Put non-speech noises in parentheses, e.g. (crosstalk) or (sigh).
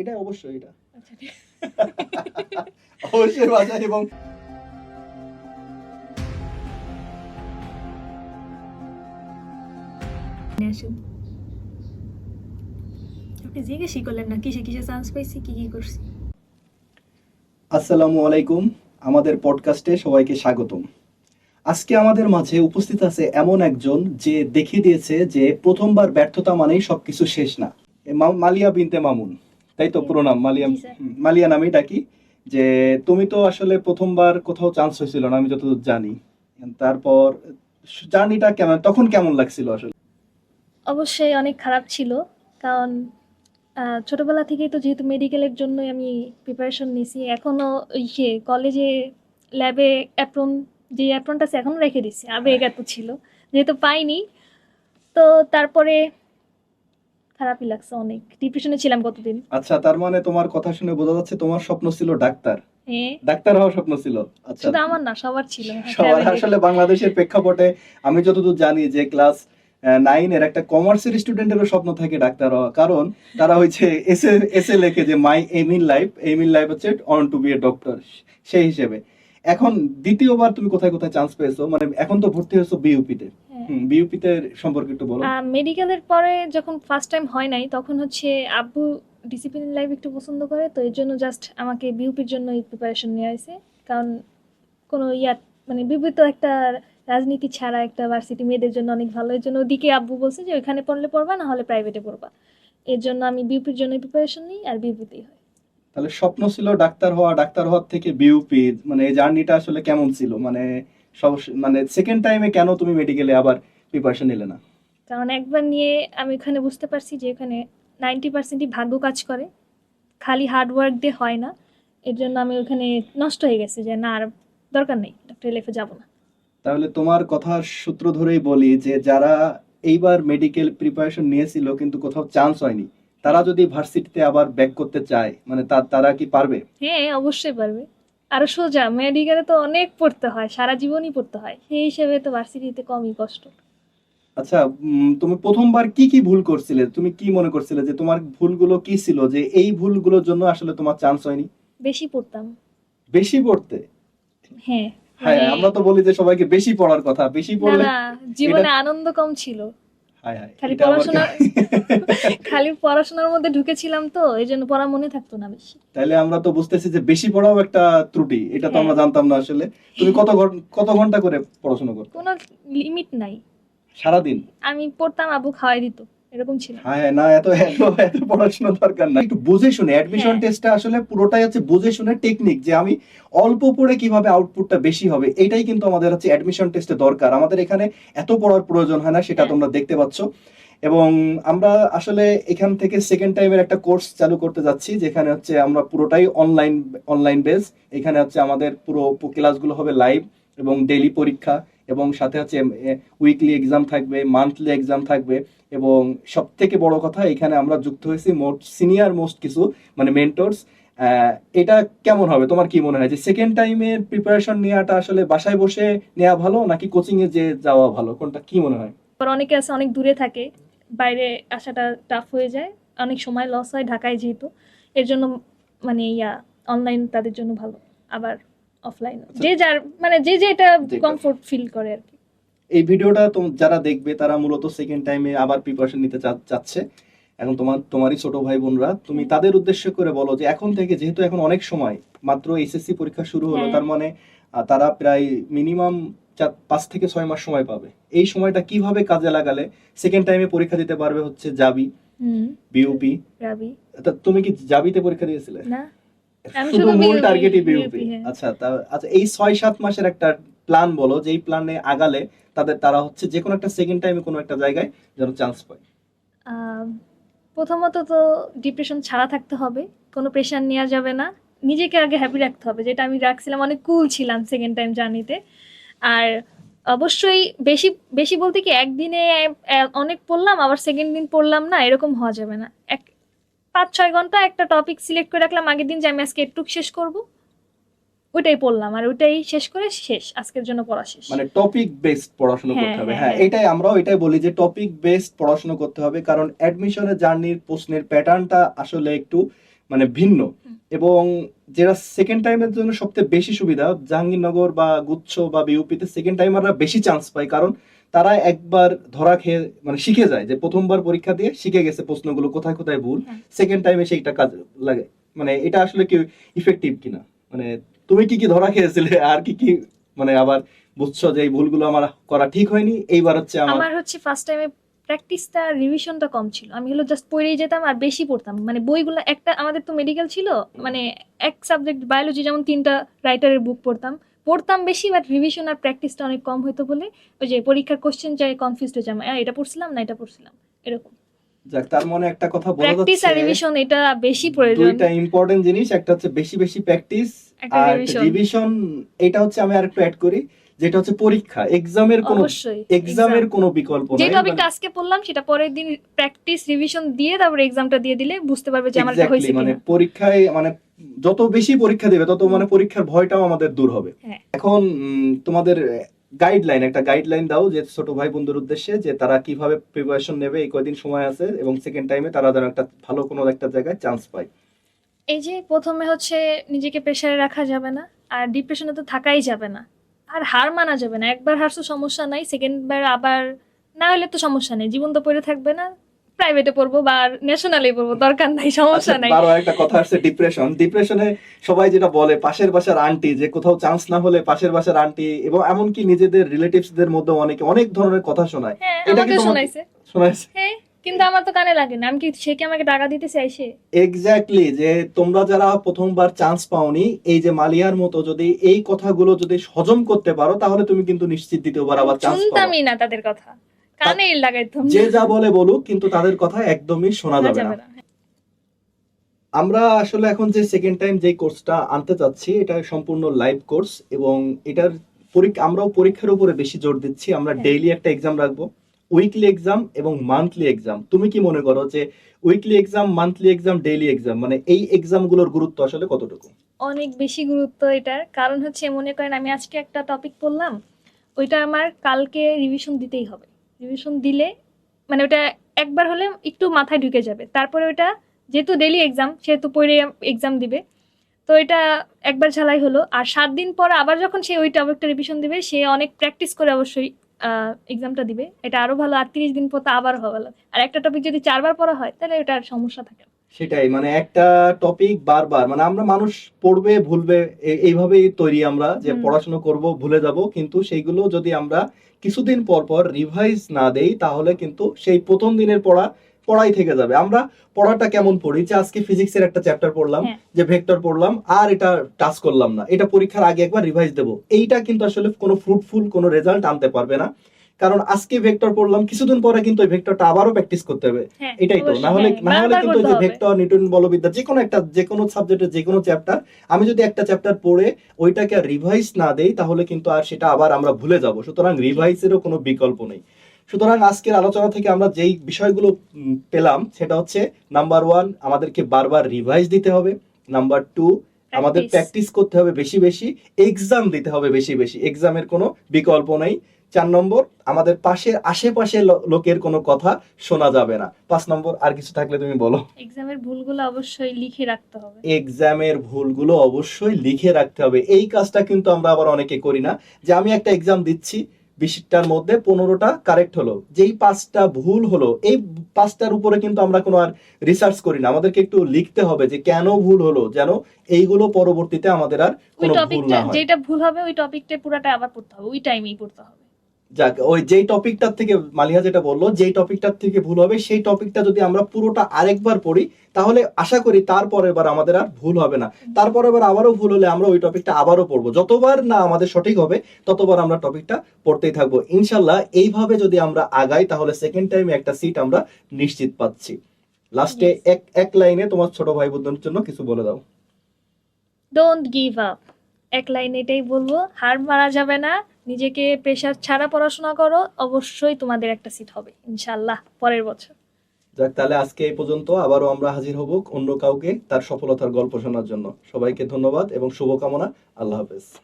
এটা অবশ্যই এটা। আচ্ছা (laughs) অবশ্যই বাজাই এবং আপনি জিজ্ঞেসই করলেন না কিসে কিসে চান্স পাইছি? কি কি করছি? আসসালামু আলাইকুম। আমাদের পডকাস্টে সবাইকে স্বাগতম। আজকে আমাদের মাঝে উপস্থিত আছে এমন একজন যে দেখিয়ে দিয়েছে যে প্রথমবার ব্যর্থতা মানেই সবকিছু শেষ না। মালিয়া বিনতে মামুন। তাই তো পুরো নাম মালিয়া মালিয়া নামেই ডাকি যে তুমি তো আসলে প্রথমবার কোথাও চান্স হয়েছিল না আমি যতদূর জানি। তারপর জার্নিটা কেমন তখন কেমন লাগছিল আসলে? অবশ্যই অনেক খারাপ ছিল কারণ ছোটবেলা থেকেই তো যেহেতু মেডিকেলের জন্যই আমি প্রিপারেশন নিয়েছি এখনও ইয়ে কলেজে ল্যাবে অ্যাপ্রন যে অ্যাপ্রনটা আছে এখনও রেখে দিচ্ছি আবেগ এত ছিল যেহেতু পাইনি। তো তারপরে খারাপই লাগছে অনেক। ডিপ্রেশনে ছিলাম কতদিন। আচ্ছা তার মানে তোমার কথা শুনে বোঝা যাচ্ছে তোমার স্বপ্ন ছিল ডাক্তার। হ্যাঁ ডাক্তার হওয়ার স্বপ্ন ছিল। আচ্ছা। শুধু আমার না সবার ছিল। সবার। আসলে বাংলাদেশের প্রেক্ষাপটে আমি যতদূর জানি যে ক্লাস নাইন এর একটা কমার্সের স্টুডেন্টেরও স্বপ্ন থাকে ডাক্তার হওয়া। কারণ তারা হচ্ছে এসে এসে লেখে যে my aim in life aim in life হচ্ছে want to be a doctor সেই হিসেবে। এখন দ্বিতীয়বার তুমি কোথায় কোথায় চান্স পেয়েছ? মানে এখন তো ভর্তি হয়েছো বিইউপিতে হ্যাঁ। সম্পর্কে একটু বলো। মেডিকেলের পরে যখন ফার্স্ট টাইম হয় নাই তখন হচ্ছে আব্বু ডিসিপ্লিন লাইফ একটু পছন্দ করে তো এর জন্য জাস্ট আমাকে বিউপির জন্য এই প্রিপারেশন নিয়ে আসে কারণ কোনো ইয়া মানে বিউপি তো একটা রাজনীতি ছাড়া একটা ভার্সিটি মেয়েদের জন্য অনেক ভালো। এর জন্য ওদিকে আব্বু বলছে যে ওইখানে পড়লে পড়বা না হলে প্রাইভেটে পড়বা। এর জন্য আমি বিউপির জন্য প্রিপারেশন নিই আর বিউপিতেই হয়। তাহলে স্বপ্ন ছিল ডাক্তার হওয়া ডাক্তার হওয়ার থেকে বিইউপি মানে এই জার্নিটা আসলে কেমন ছিল? মানে মানে সেকেন্ড টাইমে কেন তুমি মেডিকেলে আবার প্রিপারেশন নিলে না? কারণ একবার নিয়ে আমি এখানে বুঝতে পারছি যে এখানে নাইনটি পার্সেন্টই ভাগ্য কাজ করে। খালি হার্ড ওয়ার্ক দিয়ে হয় না। এর জন্য আমি ওখানে নষ্ট হয়ে গেছি যে না আর দরকার নেই ডক্টর লাইফে যাব না। তাহলে তোমার কথার সূত্র ধরেই বলি যে যারা এইবার মেডিকেল প্রিপারেশন নিয়েছিল কিন্তু কোথাও চান্স হয়নি তারা যদি ভার্সিটিতে আবার ব্যাক করতে চায় মানে তারা কি পারবে? হ্যাঁ অবশ্যই পারবে। আরও সোজা মেডিকেলে তো অনেক পড়তে হয় সারা জীবনই পড়তে হয়। সেই হিসেবে তো ভার্সিটিতে কমই কষ্ট। আচ্ছা তুমি প্রথমবার কি কি ভুল করছিলে? তুমি কি মনে করছিলে যে তোমার ভুলগুলো কি ছিল? যে এই ভুলগুলোর জন্য আসলে তোমার চান্স হয়নি? বেশি পড়তাম। বেশি পড়তে? হ্যাঁ। হ্যাঁ মানে- আমরা তো বলি যে সবাইকে বেশি পড়ার কথা। বেশি পড়লে জীবনে আনন্দ কম ছিল। খালি পড়াশোনা (laughs) খালি পড়াশোনার মধ্যে ঢুকেছিলাম তো এই জন্য পড়া মনে থাকতো না বেশি। তাহলে আমরা তো বুঝতেছি যে বেশি পড়াও একটা ত্রুটি এটা তো হ্যাঁ। আমরা জানতাম না আসলে। তুমি কত কত ঘণ্টা করে পড়াশোনা করতে? কোনো লিমিট নাই। সারাদিন? আমি পড়তাম আবু খাওয়াই দিত। এরকম ছিল। হ্যাঁ হ্যাঁ, না এত এত এত পড়াশোনা দরকার না একটু বুঝে শুনে অ্যাডমিশন। টেস্টটা আসলে পুরোটাই হচ্ছে বুঝে শুনে টেকনিক যে আমি অল্প পড়ে কীভাবে আউটপুটটা বেশি হবে এটাই কিন্তু আমাদের হচ্ছে অ্যাডমিশন টেস্টে দরকার। আমাদের এখানে এত পড়ার প্রয়োজন হয় না সেটা হ্যাঁ। তোমরা দেখতে পাচ্ছ। এবং আমরা আসলে এখান থেকে সেকেন্ড টাইমের একটা কোর্স চালু করতে যাচ্ছি যেখানে হচ্ছে আমরা পুরোটাই অনলাইন অনলাইন বেস এখানে হচ্ছে আমাদের পুরো ক্লাসগুলো হবে লাইভ এবং ডেইলি পরীক্ষা। এবং সাথে হচ্ছে উইকলি এক্সাম থাকবে মান্থলি এক্সাম থাকবে এবং সব থেকে বড় কথা, এখানে আমরা যুক্ত হয়েছি মোট সিনিয়র মোস্ট কিছু মানে মেন্টরস এটা কেমন হবে? তোমার কি মনে হয় যে সেকেন্ড টাইমের প্রিপারেশন নেওয়াটা আসলে বাসায় বসে নেওয়া ভালো নাকি কোচিং এ যে যাওয়া ভালো? কোনটা কি মনে হয়? আবার অনেকে আছে, অনেক দূরে থাকে, বাইরে আসাটা টাফ হয়ে যায়, অনেক সময় লস হয় ঢাকায় যেহেতু, এর জন্য মানে ইয়া অনলাইন তাদের জন্য ভালো। আবার অফলাইন আচ্ছা। যে যার মানে যে। কমফোর্ট ফিল করে আর কি। এই ভিডিওটা যারা দেখবে তারা মূলত সেকেন্ড টাইমে আবার প্রিপারেশন নিতে চাচ্ছে। এখন তোমার তোমারই ছোট ভাই বোনরা তুমি তাদের উদ্দেশ্য করে বলো যে এখন থেকে যেহেতু এখন অনেক সময় মাত্র এসএসসি পরীক্ষা শুরু হলো হ্যাঁ। তার মানে তারা প্রায় মিনিমাম পাঁচ থেকে ছয় মাস সময় পাবে। এই সময়টা কীভাবে কাজে লাগালে সেকেন্ড টাইমে পরীক্ষা দিতে পারবে হচ্ছে হুম। বিউপি তুমি কি যাবিতে পরীক্ষা দিয়েছিলে? না। শুধু মূল BUP টার্গেটই বিউপি হ্যাঁ। আচ্ছা আচ্ছা এই ছয় সাত মাসের একটা প্ল্যান বলো যে এই প্ল্যানে আগালে তাদের তারা হচ্ছে যে কোনো একটা সেকেন্ড টাইমে কোনো একটা জায়গায় যেন চান্স পায়। প্রথমত তো ডিপ্রেশন ছাড়া থাকতে হবে কোনো প্রেশার নেওয়া যাবে না। নিজেকে আগে হ্যাপি রাখতে হবে যেটা আমি রাখছিলাম অনেক কুল ছিলাম সেকেন্ড টাইম জার্নিতে আর অবশ্যই বেশি বেশি বলতে কি একদিনে অনেক পড়লাম আবার সেকেন্ড দিন পড়লাম না এরকম হওয়া যাবে না। এক পাঁচ ছয় ঘণ্টা একটা টপিক সিলেক্ট করে রাখলাম আগের দিন যে আমি আজকে একটু শেষ করব ওইটাই পড়লাম আর ওইটাই শেষ করে শেষ আজকের জন্য পড়া শেষ। মানে টপিক বেসড পড়াশোনা হ্যাঁ, করতে হবে। হ্যাঁ, হ্যাঁ হ্যাঁ। এটাই আমরাও এটাই বলি যে টপিক বেসড পড়াশোনা করতে হবে কারণ অ্যাডমিশনের জার্নির প্রশ্নের প্যাটার্নটা আসলে একটু মানে ভিন্ন। এবং যেটা সেকেন্ড টাইমের জন্য সবচেয়ে বেশি সুবিধা জাহাঙ্গীরনগর বা গুচ্ছ বা বিউপিতে সেকেন্ড টাইমাররা বেশি চান্স পায় কারণ তারা একবার ধরা খেয়ে মানে শিখে যায় যে প্রথমবার পরীক্ষা দিয়ে শিখে গেছে প্রশ্নগুলো কোথায় কোথায় ভুল হ্যাঁ। সেকেন্ড টাইমে সেইটা কাজ লাগে। মানে এটা আসলে কি ইফেক্টিভ কিনা? মানে তুমি কি কি ধরা খেয়েছিলে? আর কি কি মানে আবার বুঝছ যে এই ভুলগুলো আমার করা ঠিক হয়নি এইবার হচ্ছে আমার আমার হচ্ছে ফার্স্ট টাইমে প্র্যাকটিসটা রিভিশনটা কম ছিল। আমি হলো জাস্ট পড়েই যেতাম আর বেশি পড়তাম। মানে বইগুলো একটা আমাদের তো মেডিকেল ছিল মানে এক সাবজেক্ট বায়োলজি যেমন তিনটা রাইটারের বুক পড়তাম। পড়তাম বেশি বাট রিভিশন আর প্র্যাকটিসটা অনেক কম হতো বলে ওই যে পরীক্ষার কোশ্চেন চাই কনফিউজ হয়ে যাম "আহ, এটা পড়ছিলাম না এটা পড়ছিলাম। এরকম। যাক তার মনে একটা কথা বলা প্র্যাকটিস আর রিভিশন এটা বেশি প্রয়োজন। দুইটা ইম্পর্টেন্ট জিনিস একটা হচ্ছে বেশি বেশি প্র্যাকটিস আর রিভিশন রিভিশন এটা হচ্ছে আমি আরেকটু অ্যাড করি। যেটা হচ্ছে পরীক্ষা এক্সামের কোনো এক্সামের। কোনো বিকল্প যে নাই টপিকটা আজকে পড়লাম সেটা পরের দিন প্র্যাকটিস রিভিশন দিয়ে তারপরে এক্সামটা দিয়ে দিলে বুঝতে পারবে যে আমার এটা হয়েছে মানে পরীক্ষায় মানে যত বেশি পরীক্ষা দিবে তত মানে পরীক্ষার ভয়টাও আমাদের দূর হবে হ্যাঁ। এখন তোমাদের গাইডলাইন একটা গাইডলাইন দাও যে ছোট ভাই বন্ধুর উদ্দেশ্যে যে তারা কীভাবে প্রিপারেশন নেবে এই কয়দিন সময় আছে এবং সেকেন্ড টাইমে তারা যেন একটা ভালো কোনো একটা জায়গায় চান্স পায় এই যে প্রথমে হচ্ছে নিজেকে প্রেশারে রাখা যাবে না আর ডিপ্রেশনে তো থাকাই যাবে না আর হার মানা যাবে না। একবার হারছো সমস্যা নাই। সেকেন্ড বার আবার না হলে তো সমস্যা নেই। জীবন তো পড়ে থাকবে না। প্রাইভেটে পড়ব বা ন্যাশনালে পড়ব দরকার নাই সমস্যা আচ্ছা, নাই। বারো একটা কথা আসছে ডিপ্রেশন ডিপ্রেশনে সবাই যেটা বলে পাশের বাসার আন্টি যে কোথাও চান্স না হলে পাশের বাসার আন্টি এবং এমনকি নিজেদের রিলেটিভস দের মধ্যে অনেকে অনেক ধরনের কথা শোনায়। হ্যাঁ এটা কি শোনাইছে। শোনাইছে? হ্যাঁ। কিন্তু আমার তো কানে লাগে না। আমি কি সে কি আমাকে টাকা দিতে চাইছে এক্স্যাক্টলি যে তোমরা যারা প্রথমবার চান্স পাওনি এই যে মালিয়ার মতো যদি এই কথাগুলো যদি হজম করতে পারো তাহলে তুমি কিন্তু নিশ্চিত দ্বিতীয়বার আবার চান্স পাবে। শুনতামই না তাদের কথা। কানে লাগাইতাম যে যা বলে বলুক কিন্তু তাদের কথা একদমই শোনা যাবে না। না আমরা আসলে এখন যে সেকেন্ড টাইম যে কোর্সটা আনতে চাচ্ছি এটা সম্পূর্ণ লাইভ কোর্স এবং এটার পরীক্ষা আমরাও পরীক্ষার উপরে বেশি জোর দিচ্ছি। আমরা হ্যাঁ। ডেইলি একটা এক্সাম রাখব। উইকলি এক্সাম এবং মান্থলি এক্সাম তুমি কি মনে করো যে weekly exam monthly exam daily exam মানে এই এক্সামগুলোর গুরুত্ব আসলে কতটুকু? অনেক বেশি গুরুত্ব এটার। কারণ হচ্ছে মনে করেন, আমি আজকে একটা টপিক পড়লাম, ওইটা আমার কালকে রিভিশন দিতেই হবে। রিভিশন দিলে মানে ওটা একবার হলে একটু মাথায় ঢুকে যাবে। তারপরে ওটা যেহেতু ডেলি এক্সাম সেহেতু পড়ে এক্সাম দিবে। তো এটা একবার ঝালাই হলো। আর সাত দিন পর আবার যখন সে ওই টপিকটা রিভিশন দিবে, সে অনেক প্র্যাকটিস করে অবশ্যই এক্সামটা দিবে। এটা আরও ভালো আর তিরিশ দিন পর তো আবার হওয়া ভালো আর একটা টপিক যদি চারবার পড়া হয় তাহলে ওটার সমস্যা থাকে। সেটাই মানে একটা টপিক বারবার মানে আমরা মানুষ পড়বে ভুলবে এইভাবেই তৈরি আমরা যে পড়াশোনা করব ভুলে যাব কিন্তু সেইগুলো যদি আমরা কিছুদিন পর পর রিভাইজ না দেই তাহলে কিন্তু সেই প্রথম দিনের পড়া পড়াই থেকে যাবে। আমরা পড়াটা কেমন পড়ি? যে আজকে ফিজিক্সের একটা চ্যাপ্টার পড়লাম হ্যাঁ। যে ভেক্টর পড়লাম আর এটা টাচ করলাম না। এটা পরীক্ষার আগে একবার রিভাইজ দেব। এইটা কিন্তু আসলে কোনো ফ্রুটফুল কোনো রেজাল্ট আনতে পারবে না। কারণ আজকে ভেক্টর পড়লাম কিছুদিন পরে কিন্তু ওই ভেক্টরটা আবারও প্র্যাকটিস করতে হবে। হ্যাঁ এটাই তো। না হলে না হলে কিন্তু যে ভেক্টর নিউটন বলবিদ্যা যে কোনো একটা যে কোনো সাবজেক্টের যে কোনো চ্যাপ্টার আমি যদি একটা চ্যাপ্টার পড়ে ওইটাকে রিভাইজ না দেই তাহলে কিন্তু আর সেটা আবার আমরা ভুলে যাব। সুতরাং রিভাইজেরও কোনো বিকল্প নেই। সুতরাং আজকের আলোচনা থেকে আমরা যেই বিষয়গুলো পেলাম সেটা হচ্ছে নাম্বার ওয়ান আমাদেরকে বারবার রিভাইজ দিতে হবে। নাম্বার টু আমাদের প্র্যাকটিস করতে হবে বেশি বেশি এক্সাম দিতে হবে বেশি বেশি। এক্সামের কোনো বিকল্প নেই। চার নম্বর আমাদের পাশের আশেপাশে লোকের কোনো কথা শোনা যাবে না। পাঁচ নম্বর আর কিছু থাকলে তুমি বলো। এক্সামের ভুলগুলো অবশ্যই লিখে রাখতে হবে। এক্সামের ভুলগুলো অবশ্যই লিখে রাখতে হবে। এই কাজটা কিন্তু আমরা আবার অনেকে করি না। যে আমি একটা এক্সাম দিচ্ছি বিশটার মধ্যে পনেরোটা কারেক্ট হলো। যেই পাঁচটা ভুল হলো এই পাঁচটার উপরে কিন্তু আমরা কোনো আর রিসার্চ করি না। আমাদেরকে একটু লিখতে হবে যে কেন ভুল হলো যেন এইগুলো পরবর্তীতে আমাদের আর কোনো ভুল না হয়। যেটা ভুল হবে ওই টপিকটা পুরাটা আবার পড়তে হবে ওই টাইমেই পড়তে হবে। যাক, ওই যেই টপিকটার থেকে মালিহা যেটা বলল, যেই টপিকটার থেকে ভুল হবে, সেই টপিকটা যদি আমরা পুরোটা আরেকবার পড়ি, তাহলে আশা করি তারপরের বার আমাদের আর ভুল হবে না। তারপরের বার আবারও ভুল হলে আমরা ওই টপিকটা আবারও পড়ব। যতবার না আমাদের সঠিক হবে, ততবার আমরা টপিকটা পড়তেই থাকব। ইনশাল্লাহ এইভাবে যদি আমরা আগাই, তাহলে সেকেন্ড টাইমে একটা সিট আমরা নিশ্চিত পাচ্ছি। লাস্টে এক এক লাইনে তোমার ছোট ভাই বোনদের জন্য কিছু বলে দাও। ডোন্ট গিভ আপ এক লাইন এটাই বলব, হার মারা যাবে না। নিজেকে প্রেশার ছাড়া পড়াশোনা করো, অবশ্যই তোমাদের একটা সিট হবে ইনশাল্লাহ পরের বছর। যাক, তাহলে আজকে এই পর্যন্ত, আবারও আমরা হাজির হব অন্য কাউকে তার সফলতার গল্প শোনার জন্য। সবাইকে ধন্যবাদ এবং শুভকামনা, আল্লাহ হাফেজ।